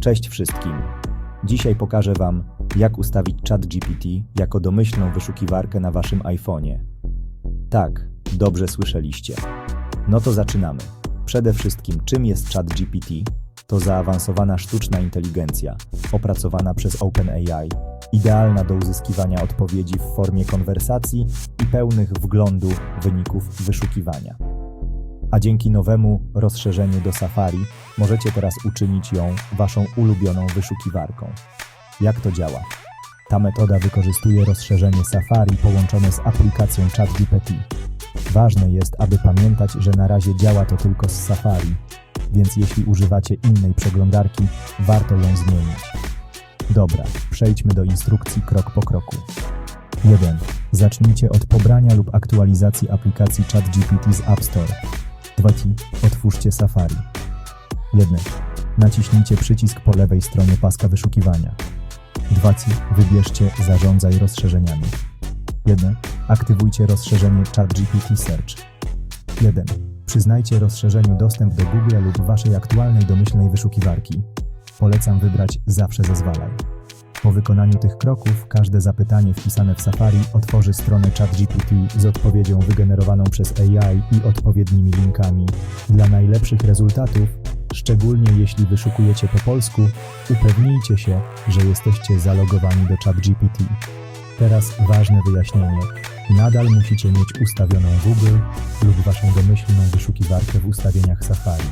Cześć wszystkim. Dzisiaj pokażę Wam, jak ustawić ChatGPT jako domyślną wyszukiwarkę na Waszym iPhone'ie. Tak, dobrze słyszeliście. No to zaczynamy. Przede wszystkim, czym jest ChatGPT? To zaawansowana sztuczna inteligencja, opracowana przez OpenAI, idealna do uzyskiwania odpowiedzi w formie konwersacji i pełnych wglądu wyników wyszukiwania a dzięki nowemu rozszerzeniu do Safari możecie teraz uczynić ją waszą ulubioną wyszukiwarką. Jak to działa? Ta metoda wykorzystuje rozszerzenie Safari połączone z aplikacją ChatGPT. Ważne jest, aby pamiętać, że na razie działa to tylko z Safari, więc jeśli używacie innej przeglądarki, warto ją zmienić. Dobra, przejdźmy do instrukcji krok po kroku. 1. Zacznijcie od pobrania lub aktualizacji aplikacji ChatGPT z App Store. 2. Otwórzcie Safari. 1. Naciśnijcie przycisk po lewej stronie paska wyszukiwania. 2. Wybierzcie Zarządzaj rozszerzeniami. 1. Aktywujcie rozszerzenie ChatGPT Search. 1. Przyznajcie rozszerzeniu dostęp do Google lub waszej aktualnej domyślnej wyszukiwarki. Polecam wybrać Zawsze zezwalaj. Po wykonaniu tych kroków, każde zapytanie wpisane w Safari otworzy stronę ChatGPT z odpowiedzią wygenerowaną przez AI i odpowiednimi linkami. Dla najlepszych rezultatów, szczególnie jeśli wyszukujecie po polsku, upewnijcie się, że jesteście zalogowani do ChatGPT. Teraz ważne wyjaśnienie. Nadal musicie mieć ustawioną Google lub waszą domyślną wyszukiwarkę w ustawieniach Safari.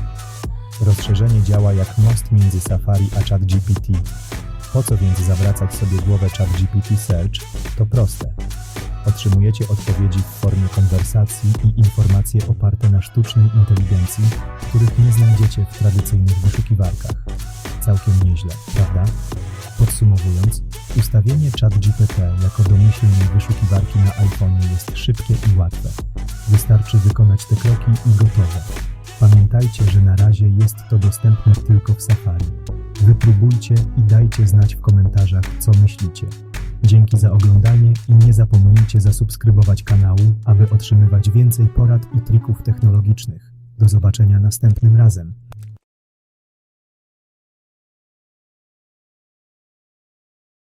Rozszerzenie działa jak most między Safari a ChatGPT. Po co więc zawracać sobie głowę ChatGPT Search? To proste. Otrzymujecie odpowiedzi w formie konwersacji i informacje oparte na sztucznej inteligencji, których nie znajdziecie w tradycyjnych wyszukiwarkach. Całkiem nieźle, prawda? Podsumowując, ustawienie ChatGPT jako domyślnej wyszukiwarki na iPhone jest szybkie i łatwe. Wystarczy wykonać te kroki i gotowe. Pamiętajcie, że na razie jest to dostępne tylko w Safari. Wypróbujcie i dajcie znać w komentarzach, co myślicie. Dzięki za oglądanie i nie zapomnijcie zasubskrybować kanału, aby otrzymywać więcej porad i trików technologicznych. Do zobaczenia następnym razem.